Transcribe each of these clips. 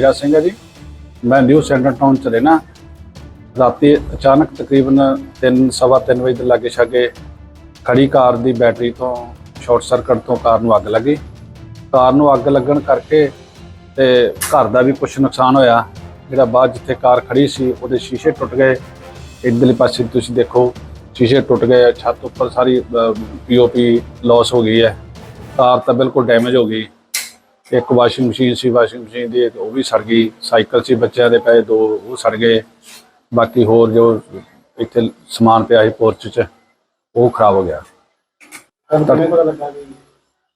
ਮੇਰਾ ਸਿੰਘ ਹੈ ਜੀ। ਮੈਂ ਨਿਊ ਸੈਂਟਰ ਟਾਊਨ ਚ ਰਹਿਣਾ। ਰਾਤੀ ਅਚਾਨਕ ਤਕਰੀਬਨ 3 ਸਵਾ ਤਿੰਨ ਵਜੇ ਦੇ ਲਾਗੇ ਛਾਗੇ ਖੜੀ ਕਾਰ ਦੀ ਬੈਟਰੀ ਤੋਂ ਸ਼ਾਰਟ ਸਰਕਟ ਤੋਂ ਕਾਰ ਨੂੰ ਅੱਗ ਲੱਗੀ। ਕਾਰ ਨੂੰ ਅੱਗ ਲੱਗਣ ਕਰਕੇ ਤੇ ਘਰ ਦਾ ਵੀ ਕੁਝ ਨੁਕਸਾਨ ਹੋਇਆ। ਜਿਹੜਾ ਬਾਅਦ ਜਿੱਥੇ ਕਾਰ ਖੜੀ ਸੀ, ਉਹਦੇ ਸ਼ੀਸ਼ੇ ਟੁੱਟ ਗਏ। ਇੱਧਰਲੇ ਪਾਸੇ ਤੁਸੀਂ ਦੇਖੋ, ਸ਼ੀਸ਼ੇ ਟੁੱਟ ਗਏ, ਛੱਤ ਉੱਪਰ ਸਾਰੀ ਪੀਓਪੀ ਲਾਸ ਹੋ ਗਈ ਹੈ। ਕਾਰ ਤਾਂ ਬਿਲਕੁਲ ਡੈਮੇਜ ਹੋ ਗਈ। ਇੱਕ ਵਾਸ਼ਿੰਗ ਮਸ਼ੀਨ ਸੀ ਵਾਸ਼ਿੰਗ ਮਸ਼ੀਨ ਦੀ ਉਹ ਵੀ ਸੜ ਗਈ ਸਾਈਕਲ ਸੀ ਬੱਚਿਆਂ ਦੇ ਪਏ ਦੋ ਉਹ ਸੜ ਗਏ। ਬਾਕੀ ਹੋਰ ਜੋ ਇੱਥੇ ਸਮਾਨ ਪਿਆ ਸੀ ਪੋਰਚ 'ਚ ਉਹ ਖਰਾਬ ਹੋ ਗਿਆ।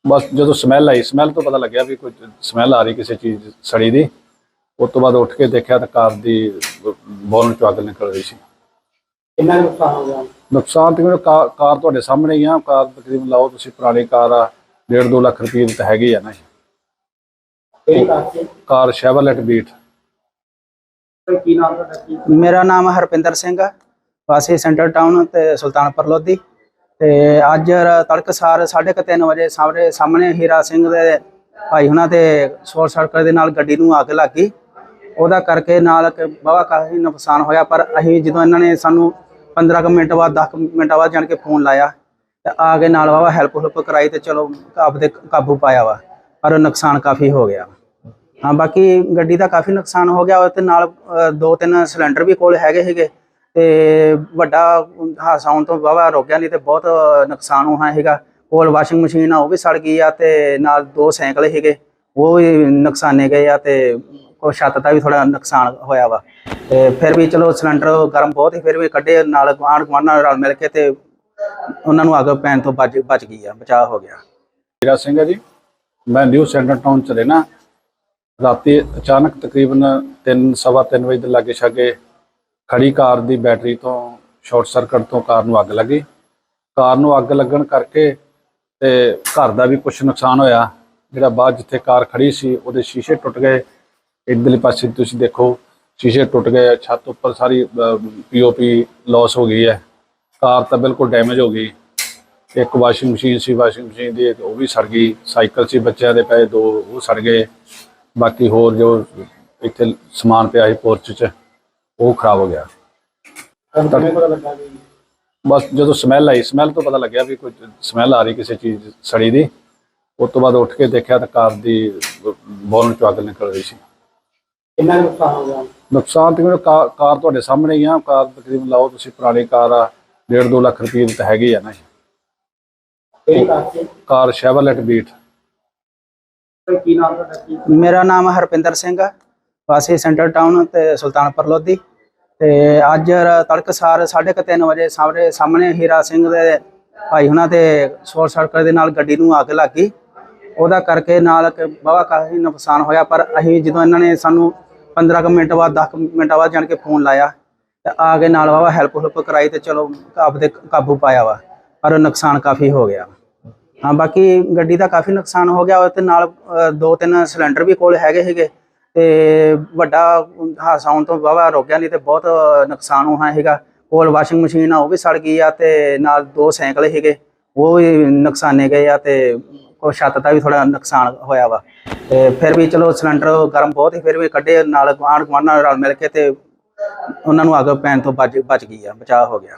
ਬਸ ਜਦੋਂ ਸਮੈਲ ਆਈ ਸਮੈਲ ਤੋਂ ਪਤਾ ਲੱਗਿਆ ਵੀ ਕੋਈ ਸਮੈਲ ਆ ਰਹੀ ਕਿਸੇ ਚੀਜ਼ ਸੜੀ ਦੀ। ਉਸ ਤੋਂ ਬਾਅਦ ਉੱਠ ਕੇ ਦੇਖਿਆ ਤਾਂ ਕਾਰ ਦੀ ਬੋਲਣ ਚੋਂ ਅੱਗ ਨਿਕਲ ਰਹੀ ਸੀ। ਕਿੰਨਾ ਨੁਕਸਾਨ ਹੋ ਗਿਆ? ਨੁਕਸਾਨ ਤੇ ਕਾਰ ਤੁਹਾਡੇ ਸਾਹਮਣੇ ਹੀ ਆ। ਕਾਰ ਤਕਰੀਬਨ ਲਾਓ ਤੁਸੀਂ ਪੁਰਾਣੀ ਕਾਰ ਆ 1.5 ਲੱਖ ਰੁਪਏ ਦੀ ਤਾਂ ਹੈਗੀ ਆ ਨਾ ਕਿਹੜੀ ਕਾਰ ਸ਼ੈਵਰਲੈਟ ਬੀਟ ਕੋਈ ਕੀ ਨਾਮ ਤੁਹਾਡਾ? ਕੀ ਮੇਰਾ ਨਾਮ ਹਰਪਿੰਦਰ ਸਿੰਘ ਹੈ ਵਾਸੀ ਸੈਂਟਰ ਟਾਊਨ ਤੇ ਸੁਲਤਾਨਪੁਰ ਲੋਧੀ। ਤੇ ਅੱਜ ਤੜਕਸਾਰ 3:30 ਵਜੇ ਸਾਹਮਣੇ ਸਾਹਮਣੇ ਹੀਰਾ ਸਿੰਘ ਦੇ ਭਾਈ ਹੁਣਾਂ ਤੇ ਸ਼ੋਰਟ ਸਰਕਟ ਦੇ ਨਾਲ ਗੱਡੀ ਨੂੰ ਅੱਗ ਲੱਗ ਗਈ। ਉਹਦਾ ਕਰਕੇ ਨਾਲ ਬਾਵਾ ਕਾਫੀ ਨੁਕਸਾਨ ਹੋਇਆ ਪਰ ਅਸੀਂ ਜਦੋਂ ਇਹਨਾਂ ਨੇ ਸਾਨੂੰ 15 ਕੁ ਮਿੰਟ ਬਾਅਦ 10 ਕੁ ਮਿੰਟ ਬਾਅਦ ਜਾਣ ਕੇ ਫੋਨ ਲਾਇਆ ਤੇ ਆ ਕੇ ਨਾਲ ਬਾਵਾ ਹੈਲਪ ਹੁਲਪ ਕਰਾਈ ਤੇ ਚਲੋ ਆਪਦੇ ਕਾਬੂ ਪਾਇਆ ਵਾ ਪਰ ਨੁਕਸਾਨ ਕਾਫੀ ਹੋ ਗਿਆ। ਹਾਂ, ਬਾਕੀ ਗੱਡੀ ਦਾ ਕਾਫੀ ਨੁਕਸਾਨ ਹੋ ਗਿਆ ਉਹ ਤੇ ਨਾਲ ਦੋ ਤਿੰਨ ਸਿਲੰਡਰ ਵੀ ਕੋਲ ਹੈਗੇ ਹੈਗੇ ਤੇ ਵੱਡਾ ਹਾਦਸਾ ਹੋਣ ਤੋਂ ਵਾਹਵਾ ਰੋਕਿਆ ਨਹੀਂ ਤੇ ਬਹੁਤ ਨੁਕਸਾਨ ਹੋਇਆ ਹੈਗਾ ਕੋਲ ਵਾਸ਼ਿੰਗ ਮਸ਼ੀਨ ਆ, ਉਹ ਵੀ ਸੜ ਗਈ ਆ ਤੇ ਨਾਲ ਦੋ ਸਾਈਕਲ ਸੀਗੇ, ਉਹ ਵੀ ਨੁਕਸਾਨੇ ਗਏ ਆ ਤੇ ਕੋ ਛੱਤ ਦਾ ਵੀ ਥੋੜਾ ਨੁਕਸਾਨ ਹੋਇਆ ਵਾ। ਤੇ ਫਿਰ ਵੀ ਚਲੋ ਸਿਲੰਡਰ ਗਰਮ ਬਹੁਤ ਹੀ ਫਿਰ ਵੀ ਕੱਢੇ, ਨਾਲ ਆਂਢ ਗੁਆਂਢ ਨਾਲ ਰਲ ਮਿਲ ਕੇ ਤੇ ਉਹਨਾਂ ਨੂੰ ਅੱਗ ਪੈਣ ਤੋਂ ਬਚ ਬਚ ਗਈ ਆ, ਬਚਾਅ ਹੋ ਗਿਆ। ਮੇਰਾ ਸਿੰਘ ਜੀ, ਮੈਂ ਨਿਊ ਸੈਂਟਰ ਟਾਊਨ ਚ ਰਹਿਣਾ। ਰਾਤੀ ਅਚਾਨਕ ਤਕਰੀਬਨ 3 ਸਵਾ ਤਿੰਨ ਵਜੇ ਦੇ ਲਾਗੇ ਛਾਗੇ ਖੜੀ ਕਾਰ ਦੀ ਬੈਟਰੀ ਤੋਂ ਸ਼ਾਰਟ ਸਰਕਟ ਤੋਂ ਕਾਰ ਨੂੰ ਅੱਗ ਲੱਗੀ। ਕਾਰ ਨੂੰ ਅੱਗ ਲੱਗਣ ਕਰਕੇ ਤੇ ਘਰ ਦਾ ਵੀ ਕੁਝ ਨੁਕਸਾਨ ਹੋਇਆ। ਜਿਹੜਾ ਬਾਅਦ ਜਿੱਥੇ ਕਾਰ ਖੜੀ ਸੀ, ਉਹਦੇ ਸ਼ੀਸ਼ੇ ਟੁੱਟ ਗਏ। ਇੱਧਰਲੇ ਪਾਸੇ ਤੁਸੀਂ ਦੇਖੋ, ਸ਼ੀਸ਼ੇ ਟੁੱਟ ਗਏ, ਛੱਤ ਉੱਪਰ ਸਾਰੀ ਪੀਓਪੀ ਲਾਸ ਹੋ ਗਈ ਹੈ। ਕਾਰ ਤਾਂ ਬਿਲਕੁਲ ਡੈਮੇਜ ਹੋ ਗਈ। ਇੱਕ ਵਾਸ਼ਿੰਗ ਮਸ਼ੀਨ ਸੀ ਵਾਸ਼ਿੰਗ ਮਸ਼ੀਨ ਦੀ ਉਹ ਵੀ ਸੜ ਗਈ। ਸਾਈਕਲ ਸੀ, ਬੱਚਿਆਂ ਦੇ ਪਏ, ਦੋ ਉਹ ਸੜ ਗਏ। ਬਾਕੀ ਹੋਰ ਜੋ ਇੱਥੇ ਸਮਾਨ ਪਿਆ ਸੀ ਪੋਰਚ 'ਚ ਉਹ ਖਰਾਬ ਹੋ ਗਿਆ। ਬਸ ਜਦੋਂ ਸਮੈਲ ਆਈ ਸਮੈਲ ਤੋਂ ਪਤਾ ਲੱਗਿਆ ਵੀ ਕੋਈ ਸਮੈਲ ਆ ਰਹੀ ਕਿਸੇ ਚੀਜ਼ ਸੜੀ ਦੀ। ਉਸ ਤੋਂ ਬਾਅਦ ਉੱਠ ਕੇ ਦੇਖਿਆ ਤਾਂ ਕਾਰ ਦੀ ਬੋਲਣ ਚੋਂ ਅੱਗ ਨਿਕਲ ਰਹੀ ਸੀ। ਕਿੰਨਾ ਨੁਕਸਾਨ ਹੋ ਗਿਆ? ਨੁਕਸਾਨ ਤੇ ਕਾਰ ਤੁਹਾਡੇ ਸਾਹਮਣੇ ਹੀ ਆ। ਕਾਰ ਤਕਰੀਬਨ ਲਾਓ ਤੁਸੀਂ ਪੁਰਾਣੀ ਕਾਰ ਆ 1.5 ਲੱਖ ਰੁਪਏ ਦੀ ਤਾਂ ਹੈਗੀ ਆ ਨਾ। ਕਾਰ ਸ਼ੈਵਰਲੈਟ ਬੀਟ। ਕੀ ਨਾਮ ਤੁਹਾਡਾ, ਕੀ ਮੇਰਾ ਨਾਮ ਹਰਪਿੰਦਰ ਸਿੰਘ ਹੈ ਵਾਸੀ ਸੈਂਟਰ ਟਾਊਨ ਤੇ ਸੁਲਤਾਨਪੁਰ ਲੋਧੀ। ਤੇ ਅੱਜ ਰ- ਤੜਕਸਾਰ 3:30 ਵਜੇ ਸਾਹਮਣੇ ਸਾਹਮਣੇ ਹੀਰਾ ਸਿੰਘ ਦੇ ਭਾਈ ਉਹਨਾਂ ਤੇ ਸ਼ੋਰਟ ਸਰਕਟ ਦੇ ਨਾਲ ਗੱਡੀ ਨੂੰ ਅੱਗ ਲੱਗ ਗਈ। ਉਹਦਾ ਕਰਕੇ ਨਾਲ ਬਾਵਾ ਕਾਫੀ ਨੁਕਸਾਨ ਹੋਇਆ, ਪਰ ਅਸੀਂ ਜਦੋਂ ਇਹਨਾਂ ਨੇ ਸਾਨੂੰ 15 ਕੁ ਮਿੰਟ ਬਾਅਦ 10 ਕੁ ਮਿੰਟ ਬਾਅਦ ਜਾਣ ਕੇ ਫੋਨ ਲਾਇਆ, ਤੇ ਆ ਕੇ ਨਾਲ ਬਾਵਾ ਹੈਲਪ ਹੁਲਪ ਕਰਾਈ ਤੇ ਚਲੋ ਆਪਦੇ ਕਾਬੂ ਪਾਇਆ ਵਾ, ਪਰ ਨੁਕਸਾਨ ਕਾਫੀ ਹੋ ਗਿਆ। ਹਾਂ, ਬਾਕੀ ਗੱਡੀ ਦਾ ਕਾਫੀ ਨੁਕਸਾਨ ਹੋ ਗਿਆ ਉਹ ਤੇ ਨਾਲ ਦੋ ਤਿੰਨ ਸਿਲੰਡਰ ਵੀ ਕੋਲ ਹੈਗੇ ਸੀਗੇ ਤੇ ਵੱਡਾ ਹਾਦਸਾ ਹੋਣ ਤੋਂ ਵਾਹਵਾ ਰੋਕਿਆ ਨਹੀਂ ਤੇ ਬਹੁਤ ਨੁਕਸਾਨ ਹੋਇਆ ਹੈਗਾ ਕੋਲ ਵਾਸ਼ਿੰਗ ਮਸ਼ੀਨ ਆ, ਉਹ ਵੀ ਸੜ ਗਈ ਆ ਤੇ ਨਾਲ ਦੋ ਸਾਈਕਲ ਸੀਗੇ, ਉਹ ਵੀ ਨੁਕਸਾਨੇ ਗਏ ਆ ਤੇ ਕੋ ਛੱਤ ਦਾ ਵੀ ਥੋੜਾ ਨੁਕਸਾਨ ਹੋਇਆ ਵਾ। ਤੇ ਫਿਰ ਵੀ ਚਲੋ ਸਿਲੰਡਰ ਗਰਮ ਬਹੁਤ ਹੀ ਫਿਰ ਵੀ ਕੱਢੇ, ਨਾਲ ਆਂਢ ਗੁਆਂਢ ਨਾਲ ਰਲ ਮਿਲ ਕੇ ਤੇ ਉਹਨਾਂ ਨੂੰ ਅੱਗ ਪੈਣ ਤੋਂ ਬਚ ਬਚ ਗਈ ਆ, ਬਚਾਅ ਹੋ ਗਿਆ।